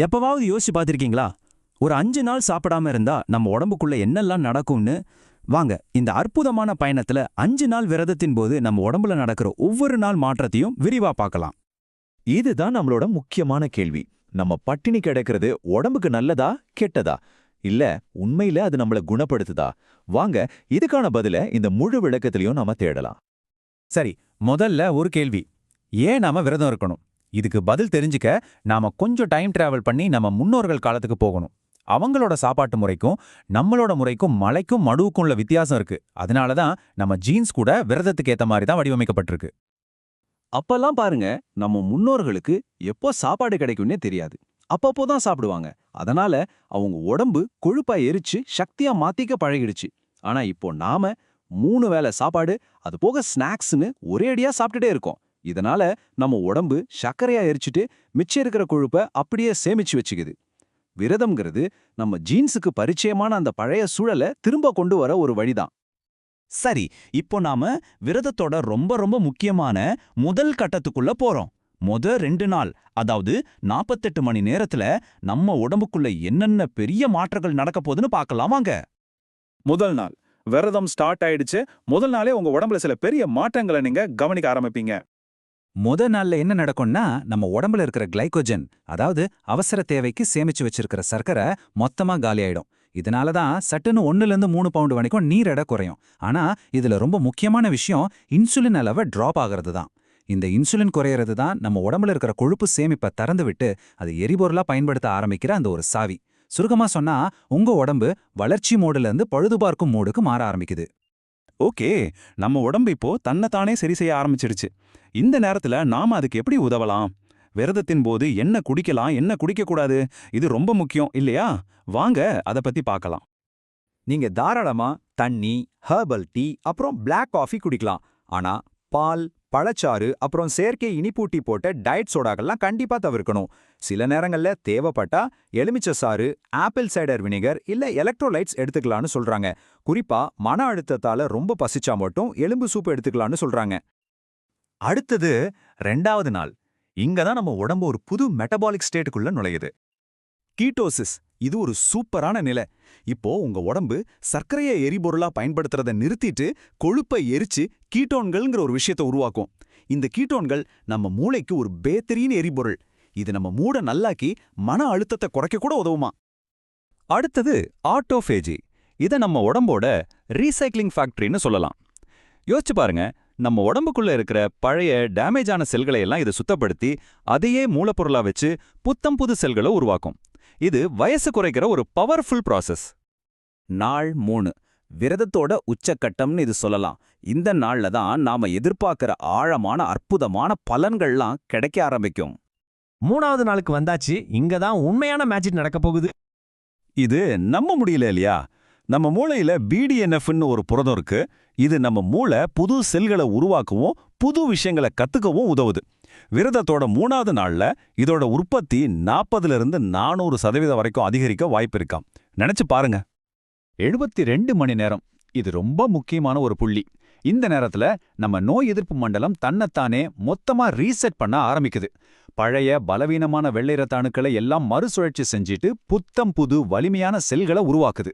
எப்பவாவது யோசிச்சு பார்த்திருக்கீங்களா? ஒரு அஞ்சு நாள் சாப்பிடாம இருந்தா நம்ம உடம்புக்குள்ள என்னெல்லாம் நடக்கும்னு? வாங்க இந்த அற்புதமான பயணத்துல அஞ்சு நாள் விரதத்தின் போது நம்ம உடம்புல நடக்கிற ஒவ்வொரு நாள் மாற்றத்தையும் விரிவா பார்க்கலாம். இதுதான் நம்மளோட முக்கியமான கேள்வி. நம்ம பட்டினி கிடக்கிறது உடம்புக்கு நல்லதா கெட்டதா? இல்ல உண்மையில அது நம்மள குணப்படுத்துதா? வாங்க இதுக்கான பதில இந்த முழு விளக்கத்திலையும் நாம தேடலாம். சரி முதல்ல ஒரு கேள்வி. ஏன் நாம விரதம் இருக்கணும்? இதுக்கு பதில் தெரிஞ்சுக்க நாம கொஞ்சம் டைம் டிராவல் பண்ணி நம்ம முன்னோர்கள் காலத்துக்கு போகணும். அவங்களோட சாப்பாட்டு முறைக்கும் நம்மளோட முறைக்கும் மலைக்கும் மடுவுக்கும் உள்ள வித்தியாசம் இருக்கு. அதனால தான் நம்ம ஜீன்ஸ் கூட விரதத்துக்கு ஏத்த மாதிரி தான் வடிவமைக்கப்பட்டிருக்கு. அப்பெல்லாம் பாருங்க நம்ம முன்னோர்களுக்கு எப்போ சாப்பாடு கிடைக்கும்னே தெரியாது. அப்பப்போ தான் சாப்பிடுவாங்க. அதனால அவங்க உடம்பு கொழுப்பா எரிச்சு சக்தியா மாத்திக்க பழகிடுச்சு. ஆனா இப்போ நாம மூணு வேளை சாப்பாடு அது போக ஸ்நாக்ஸ்னு ஒரே அடியா சாப்பிட்டுட்டே இருக்கோம். இதனால நம்ம உடம்பு சர்க்கரையா எரிச்சிட்டு மிச்சம் இருக்கிற கொழுப்பை அப்படியே சேமிச்சு வச்சுக்குது. விரதம்ங்கிறது நம்ம ஜீன்ஸுக்கு பரிச்சயமான அந்த பழைய சூழலை திரும்ப கொண்டு வர ஒரு வழிதான். சரி இப்போ நாம விரதத்தோட ரொம்ப ரொம்ப முக்கியமான முதல் கட்டத்துக்குள்ள போறோம். முத ரெண்டு நாள் அதாவது நாற்பத்தெட்டு மணி நேரத்துல நம்ம உடம்புக்குள்ள என்னென்ன பெரிய மாற்றங்கள் நடக்க போகுதுன்னு பார்க்கலாம் வாங்க. முதல் நாள் விரதம் ஸ்டார்ட் ஆயிடுச்சு. முதல் நாளே உங்க உடம்புல சில பெரிய மாற்றங்களை நீங்க கவனிக்க ஆரம்பிப்பீங்க. முத நாள்ல என்ன நடக்கும்னா நம்ம உடம்புல இருக்கிற கிளைகோஜன் அதாவது அவசர தேவைக்கு சேமிச்சு வச்சிருக்கிற சர்க்கரை மொத்தமா காலியாயிடும் இதனால தான் சட்டுன்னு ஒன்னுல இருந்து மூணு பவுண்டு வரைக்கும் நீர் எடை குறையும். ஆனா இதுல ரொம்ப முக்கியமான விஷயம் இன்சுலின் அளவை டிராப் ஆகிறது தான். இந்த இன்சுலின் குறையிறது தான் நம்ம உடம்புல இருக்கிற கொழுப்பு சேமிப்பை திறந்து விட்டு அது எரிபொருளா பயன்படுத்த ஆரம்பிக்கிற அந்த ஒரு சாவி. சுருக்கமா சொன்னா உங்க உடம்பு வளர்ச்சி மோடுல இருந்து பழுதுபார்க்கும் மோடுக்கு மாற ஆரம்பிக்குது. ஓகே நம்ம உடம்பு இப்போ தன்னைத்தானே சரி செய்ய ஆரம்பிச்சிடுச்சு. இந்த நேரத்துல நாம அதுக்கு எப்படி உதவலாம்? விரதத்தின் போது என்ன குடிக்கலாம் என்ன குடிக்கக்கூடாது? இது ரொம்ப முக்கியம் இல்லையா? வாங்க அத பத்தி பார்க்கலாம். நீங்க தாராளமா தண்ணி ஹெர்பல் டீ அப்புறம் பிளாக் காஃபி குடிக்கலாம். ஆனா பால் பழச்சாறு அப்புறம் செயற்கை இனிப்பூட்டி போட்ட டயட் சோடாக்கள்லாம் கண்டிப்பா தவிர்க்கணும். சில நேரங்கள்ல தேவைப்பட்டா எலுமிச்சை சாறு ஆப்பிள் சைடர் வினிகர் இல்ல எலக்ட்ரோலைட்ஸ் எடுத்துக்கலாம்னு சொல்றாங்க. குறிப்பா மன அழுத்தத்தால ரொம்ப பசிச்சா மட்டும் எலும்பு சூப் எடுத்துக்கலாம்னு சொல்றாங்க. அடுத்தது ரெண்டாவது நாள். இங்க தான் நம்ம உடம்பு ஒரு புது மெட்டபாலிக் ஸ்டேட்டுக்குள்ள நுழையுது. கீட்டோசிஸ் இது ஒரு சூப்பரான நிலை. இப்போ உங்க உடம்பு சர்க்கரையை எரிபொருளா பயன்படுத்துறத நிறுத்திட்டு கொழுப்பை எரிச்சு கீட்டோன்கள்ங்கிற ஒரு விஷயத்தை உருவாக்கும். இந்த கீட்டோன்கள் நம்ம மூளைக்கு ஒரு பேத்தரின் எரிபொருள். இது நம்ம மூட நல்லாக்கி மன அழுத்தத்தை குறைக்க கூட உதவுமா? அடுத்தது ஆட்டோஃபேஜி. இத நம்ம உடம்போட ரீசைக்ளிங் ஃபேக்டரின்னு சொல்லலாம். யோசிச்சு பாருங்க நம்ம உடம்புக்குள்ள இருக்கிற பழைய டேமேஜான செல்களை எல்லாம் சுத்தப்படுத்தி அதையே மூலப்பொருளா வச்சு புத்தம் புது செல்களை உருவாக்கும். இது வயசு குறைக்கிற ஒரு பவர்ஃபுல் ப்ராசஸ் நாள் மூணு. விரதத்தோட உச்சக்கட்டம்னு இது சொல்லலாம். இந்த நாள்ல தான் நாம எதிர்பார்க்கிற ஆழமான அற்புதமான பலன்கள்லாம் கிடைக்க ஆரம்பிக்கும். மூணாவது நாளுக்கு வந்தாச்சு. இங்க தான் உண்மையான மேஜிக் நடக்க போகுது. இது நம்ப முடியல இல்லையா? நம்ம மூளையில பிடிஎன்எஃப்னு ஒரு புரதம் இருக்கு. இது நம்ம மூளை புது செல்களை உருவாக்கவும் புது விஷயங்களை கத்துக்கவும் உதவுது. விரதத்தோட மூணாவது நாள்ல இதோட உற்பத்தி நாற்பதுலேருந்து நானூறு சதவீதம் வரைக்கும் அதிகரிக்க வாய்ப்பு இருக்காம். நினச்சி பாருங்க. எழுபத்தி ரெண்டு மணி நேரம். இது ரொம்ப முக்கியமான ஒரு புள்ளி. இந்த நேரத்துல நம்ம நோய் எதிர்ப்பு மண்டலம் தன்னைத்தானே மொத்தமா ரீசெட் பண்ண ஆரம்பிக்குது. பழைய பலவீனமான வெள்ளை ரத்த அணுக்களை எல்லாம் மறுசுழற்சி செஞ்சிட்டு புத்தம் புது வலிமையான செல்களை உருவாக்குது.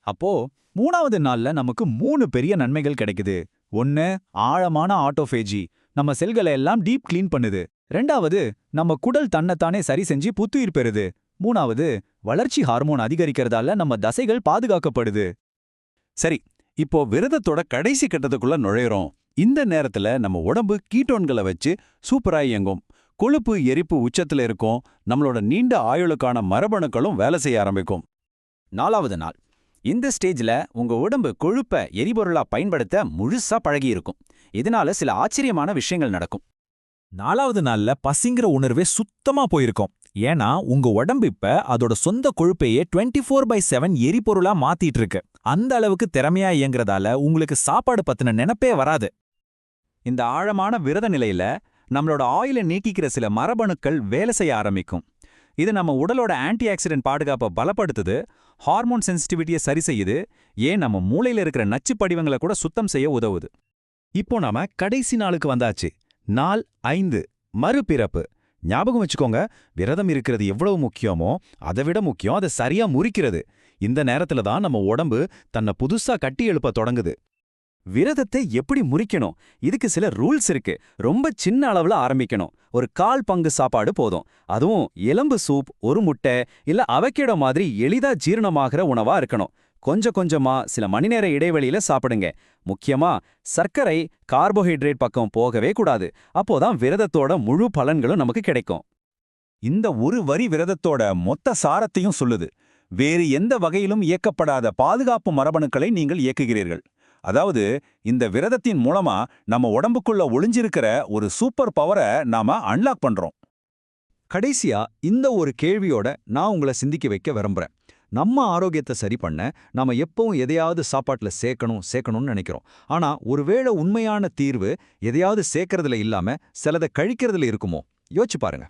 அப்போ மூணாவது நாள்ல நமக்கு மூணு பெரிய நன்மைகள் கிடைக்குது. ஒன்னு ஆழமான ஆட்டோஃபேஜி நம்ம செல்களை எல்லாம் டீப் கிளீன் பண்ணுது. ரெண்டாவது நம்ம குடல் தன்னைத்தானே சரி செஞ்சு புத்துயிர் பெறுது. மூணாவது வளர்ச்சி ஹார்மோன் அதிகரிக்கிறதால நம்ம தசைகள் பாதுகாக்கப்படுது. சரி இப்போ விரதத்தோட கடைசி கட்டத்துக்குள்ள நுழையிறோம். இந்த நேரத்துல நம்ம உடம்பு கீட்டோன்களை வச்சு சூப்பரா இயங்கும். கொழுப்பு எரிப்பு உச்சத்துல இருக்கும். நம்மளோட நீண்ட ஆயுளுக்கான மரபணுக்களும் வேலை செய்ய ஆரம்பிக்கும். நாலாவது நாள் இந்த ஸ்டேஜ்ல உங்க உடம்பு கொழுப்பை எரிபொருளா பயன்படுத்த முழுசா பழகி இருக்கும் இதனால சில ஆச்சரியமான விஷயங்கள் நடக்கும். நாலாவது நாள்ல பசிங்கிற உணர்வே சுத்தமா போயிருக்கும். ஏன்னா உங்க உடம்பு இப்ப அதோட சொந்த கொழுப்பையே 24 ஃபோர் பை செவன் எரிபொருளா மாத்திட்டு இருக்கு அந்த அளவுக்கு திறமையா இயங்குறதால உங்களுக்கு சாப்பாடு பத்தின நினைப்பே வராது. இந்த ஆழமான விரத நிலையில நம்மளோட ஆயிலை நீக்கிக்கிற சில மரபணுக்கள் வேலை செய்ய ஆரம்பிக்கும். இது நம்ம உடலோட ஆன்டி ஆக்சிடென்ட் பாதுகாப்பை பலப்படுத்துது ஹார்மோன் சென்சிட்டிவிட்டியை சரி செய்யுது ஏன் நம்ம மூளையில் இருக்கிற நச்சு படிவங்களை கூட சுத்தம் செய்ய உதவுது. இப்போ நாம கடைசி நாளுக்கு வந்தாச்சு நாள் ஐந்து மறுபிறப்பு. ஞாபகம் வச்சுக்கோங்க விரதம் இருக்கிறது எவ்வளவு முக்கியமோ அதை விட முக்கியம் அதை சரியா முறிக்கிறது. இந்த நேரத்துல தான் நம்ம உடம்பு தன்னை புதுசா கட்டி எழுப்ப தொடங்குது. விரதத்தை எப்படி முறிக்கணும்? இதுக்கு சில ரூல்ஸ் இருக்கு. ரொம்ப சின்ன அளவுல ஆரம்பிக்கணும். ஒரு கால் பங்கு சாப்பாடு போதும். அதுவும் எலும்பு சூப் ஒரு முட்டை இல்ல அவக்கேடோ மாதிரி எளிதா ஜீரணமாகிற உணவா இருக்கணும். கொஞ்சம் கொஞ்சமா சில மணி நேர இடைவெளியில சாப்பிடுங்க. முக்கியமா சர்க்கரை கார்போஹைட்ரேட் பக்கம் போகவே கூடாது. அப்போதான் விரதத்தோட முழு பலன்களும் நமக்கு கிடைக்கும். இந்த ஒரு வரி விரதத்தோட மொத்த சாரத்தையும் சொல்லுது. வேறு எந்த வகையிலும் இயக்கப்படாத பாதுகாப்பு மரபணுக்களை நீங்கள் இயக்குகிறீர்கள். அதாவது இந்த விரதத்தின் மூலமா நம்ம உடம்புக்குள்ள ஒளிஞ்சிருக்கிற ஒரு சூப்பர் பவரை நாம அன்லாக் பண்றோம். கடைசியா இந்த ஒரு கேள்வியோட நான் உங்களை சிந்திக்க வைக்க விரும்புறேன். நம்ம ஆரோக்கியத்தை சரி பண்ண நாம எப்பவும் எதையாவது சாப்பாட்டுல சேர்க்கணும் சேர்க்கணும்னு நினைக்கிறோம். ஆனா ஒருவேளை உண்மையான தீர்வு எதையாவது சேர்க்கறதுல இல்லாம சிலதை கழிக்கிறதுல இருக்குமோ? யோசிச்சு பாருங்க.